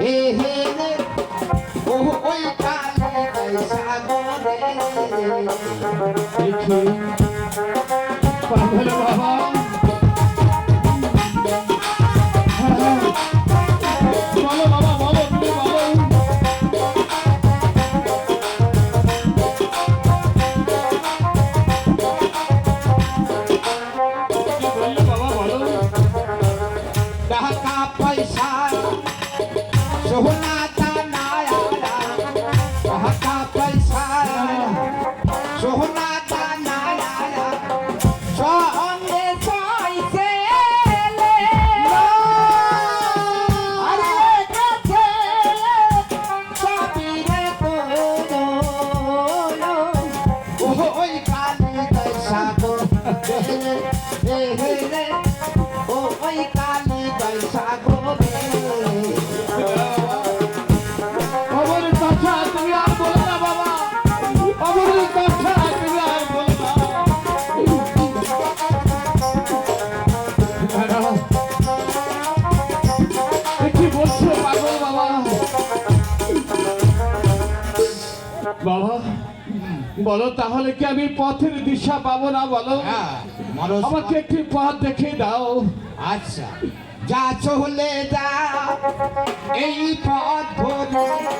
Thank you. But বাবা বলো তাহলে কি আমি পথের দিশা পাবো না বলো? হ্যাঁ, আমাকে একটি পথ দেখে দাও। আচ্ছা যা চলে যা এই পথ ধরে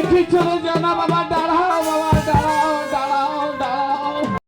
একটু চলে যা না বাবা দাঁড়াও বাবা